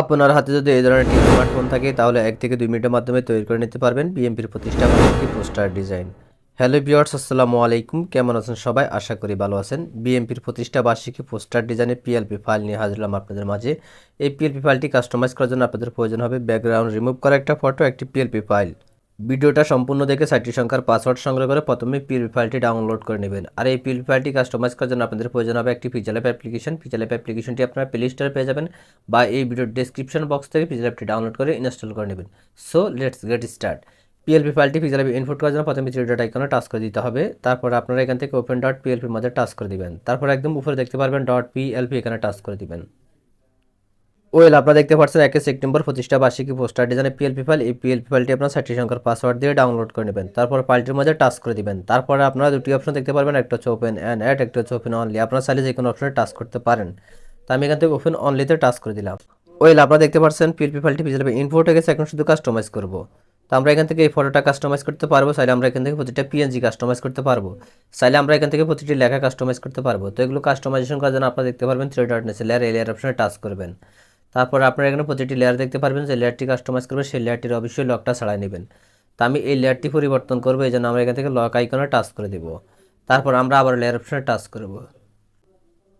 আপনার হাতে যদি এই ধরনের একটি স্মার্টফোন থাকে, তাহলে এক থেকে দুই মিনিটের মাধ্যমে তৈরি করে নিতে পারবেন বিএমপির প্রতিষ্ঠা একটি পোস্টার ডিজাইন হ্যালো বিয়ার্স আসসালামু আলাইকুম। কেমন আছেন সবাই? আশা করি ভালো আছেন। বিএমপির প্রতিষ্ঠা বার্ষিকী পোস্টার ডিজাইনের পিএলপি ফাইল নিয়ে হাজির হলাম আপনাদের মাঝে। এই পিএলপি ফাইলটি কাস্টমাইজ করার জন্য আপনাদের প্রয়োজন হবে ব্যাকগ্রাউন্ড রিমুভ করা একটা ফটো একটি পিএলপি ফাইল ভিডিওটা সম্পূর্ণ দেখে সাইটটি সংখ্যার পাসওয়ার্ড সংগ্রহ করে প্রথমে পিএলপি ফাইলটি ডাউনলোড করে নেবেন। আর এই পিএলপি ফাইলটি কাস্টমাইজ করার জন্য আপনাদের প্রয়োজন হবে একটি পিজাল অ্যাপ অ্যাপ্লিকেশন পিজাল অ্যাপ অ্যাপ্লিকেশনটি আপনারা প্লে স্টোরে পেয়ে যাবেন বা এই ভিডিওর ডেসক্রিপশন বক্স থেকে পিজাল অ্যাপটি ডাউনলোড করে ইনস্টল করে নেবেন। So let's get start PLP ফাইলটি পিজাল অ্যাপে ইনপুট করার জন্য প্রথমে থ্রি ডট আইকনে টাচ করে দিতে হবে। তারপর আপনারা এখান থেকে ওপেন ডট পিএলপির মধ্যে টাচ করে দিবেন। তারপর একদম উপরে দেখতে পারবেন ডট পিএলপি এখানে টাচ করে দিবেন। ওয়েল, আপনারা দেখতে পাচ্ছেন একে সেপ্টেম্বর প্রতিষ্ঠা বার্ষিকী পোস্টার ডিজাইনের পিএলপি ফাইল এই পিএলপি ফাইলটি আপনার সাইটটি সংখ্যার পাসওয়ার্ড দিয়ে ডাউনলোড করে নেবেন। তারপর ফাইলটির মধ্যে টাচ করে দিবেন। তারপরে আপনারা দুটি অপশন দেখতে পারবেন, একটা হচ্ছে ওপেন অ্যান্ড অ্যাড একটা হচ্ছে ওপেন অনলি আপনারা চাইলে যে কোনো অপশনে টাচ করতে পারেন। তো আমি এখান থেকে ওপেন অনলিতে টাচ করে দিলাম। ওয়েল, আপনারা দেখতে পাচ্ছেন পিএলপি ফাইলটি ইনপুট হয়ে গেছে, এখন শুধু কাস্টমাইজ করব। তো আমরা এখান থেকে এই ফটোটা কাস্টমাইজ করতে পারব। চাইলে আমরা এখান থেকে প্রতিটা পিএনজি কাস্টমাইজ করতে পারব। চাইলে আমরা এখান থেকে প্রতিটি লেখা কাস্টমাইজ করতে পারব। তো এগুলো কাস্টমাইজেশন করার জন্য আপনারা দেখতে পারবেন থ্রি ডট নেসে লেয়ার এই লেয়ার অপশনে টাচ করবেন। তারপর আপনারা এখানে প্রতিটি লেয়ার দেখতে পারবেন যে লেয়ারটি কাস্টমাইজ করবে, সেই লেয়ারটির অবশ্যই লকটা ছাড়াই নেবেন। তো আমি এই লেয়ারটি পরিবর্তন করব, এই জন্য আমরা এখান থেকে লক আইকনে টাচ করে দেবো। তারপর আমরা আবার লেয়ার অপশনে টাচ করব।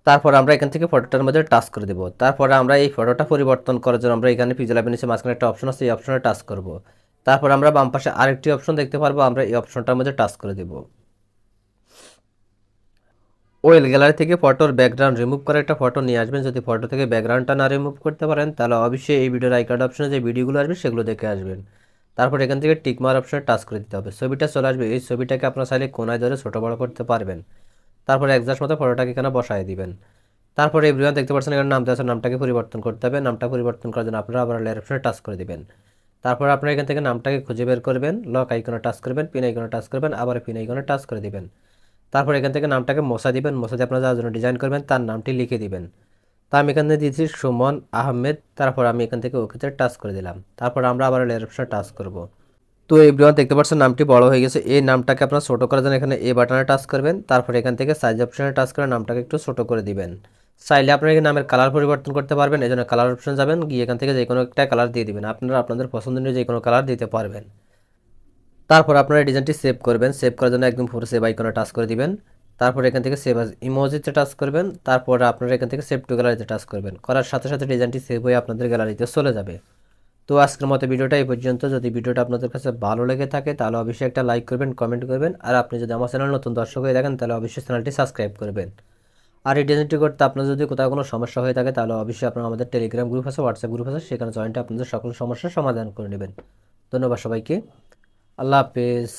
তারপর আমরা এখান থেকে ফটোটার মধ্যে টাচ করে দেবো। তারপরে আমরা এই ফটোটা পরিবর্তন করার জন্য আমরা এখানে পিজেল অ্যাপের নিচে মাঝখানে একটা অপশন আছে, এই অপশনে টাচ করব। তারপর আমরা বাম পাশে আরেকটি অপশন দেখতে পারব, আমরা এই অপশনটার মধ্যে টাচ করে দেবো। ওয়েল গ্যালারি থেকে ফটোর ব্যাকগ্রাউন্ড রিমুভ করে একটা ফটো নিয়ে আসবেন। যদি ফটো থেকে ব্যাকগ্রাউন্ডটা না রিমুভ করতে পারেন, তাহলে অবশ্যই এই ভিডিওর আইকার্ড অপশনে যে ভিডিওগুলো আসবে, সেগুলো দেখে আসবেন। তারপর এখান থেকে টিকমার অপশনে টাচ করে দিতে হবে। ছবিটা চলে আসবে। এই ছবিটাকে আপনার চাইলে কোনায় ধরে ছোটো বড়ো করতে পারবেন। তারপর একজাস্ট মতো ফটোটাকে এখানে বসায় দিবেন। তারপরে এভরিওয়ান দেখতে পাচ্ছেন এখানে নামতে আছে, নামটাকে পরিবর্তন করতে হবে। নামটা পরিবর্তন করার জন্য আপনারা আবার লেয়ার অপশনে টাচ করে দিবেন। তারপর আপনারা এখান থেকে নামটাকে খুঁজে বের করবেন। লক আইকনে টাচ করবেন পিন আইকনে টাচ করবেন, আবার পিন আইকনে টাচ করে দিবেন। তারপর এখান থেকে নামটাকে মশা দিবেন, মশা দিয়ে আপনারা যার জন্য ডিজাইন করবেন তার নামটি লিখে দিবেন। তা আমি এখান থেকে দিয়েছি সুমন আহমেদ, তারপর আমি এখান থেকে ওকেতে টাচ করে দিলাম। তারপর আমরা আবার লেয়ার অপশনে টাচ করব। তো এভরিওয়ান দেখতে পাচ্ছেন নামটি বড় হয়ে গেছে। এই নামটাকে আপনারা ছোটো করার জন্য এখানে এ বাটনে টাচ করবেন। তারপর এখান থেকে সাইজ অপশনে টাচ করে নামটাকে একটু ছোটো করে দিবেন। চাইলে আপনারা এই নামের কালার পরিবর্তন করতে পারবেন। এই জন্য কালার অপশন যাবেন। গিয়ে এখান থেকে যে কোনো একটা কালার দিয়ে দিবেন। আপনারা আপনাদের পছন্দনীয় যে কোনো কালার দিতে পারবেন। তারপর আপনারা ডিজাইনটি সেভ করবেন। সেভ করার জন্য একদম পুরো সেভ আইকনে টাচ করে দিবেন। তারপর এখান থেকে সেভ ইমোজিতে টাচ করবেন। তারপর আপনারা এখান থেকে সেভ টু গ্যালারিতে টাচ করবেন। করার সাথে সাথে ডিজাইনটি সেভ হয়ে আপনাদের গ্যালারিতে চলে যাবে। তো আজকের মতো ভিডিওটা এই পর্যন্ত। যদি ভিডিওটা আপনাদের কাছে ভালো লেগে থাকে, তাহলে অবশ্যই একটা লাইক করবেন কমেন্ট করবেন। আর আপনি যদি আমার চ্যানেল নতুন দর্শক হয়ে থাকেন, তাহলে অবশ্যই চ্যানেলটি সাবস্ক্রাইব করবেন। আর এই ডিজাইনটি করতে আপনার যদি কোথাও কোনো সমস্যা হয়ে থাকে, তাহলে অবশ্যই আপনার আমাদের টেলিগ্রাম গ্রুপ আছে হোয়াটসঅ্যাপ গ্রুপ আছে, সেখানে জয়েন্টে আপনাদের সকল সমস্যার সমাধান করে নেবেন। ধন্যবাদ সবাইকে। আল্লাহ হাফেজ।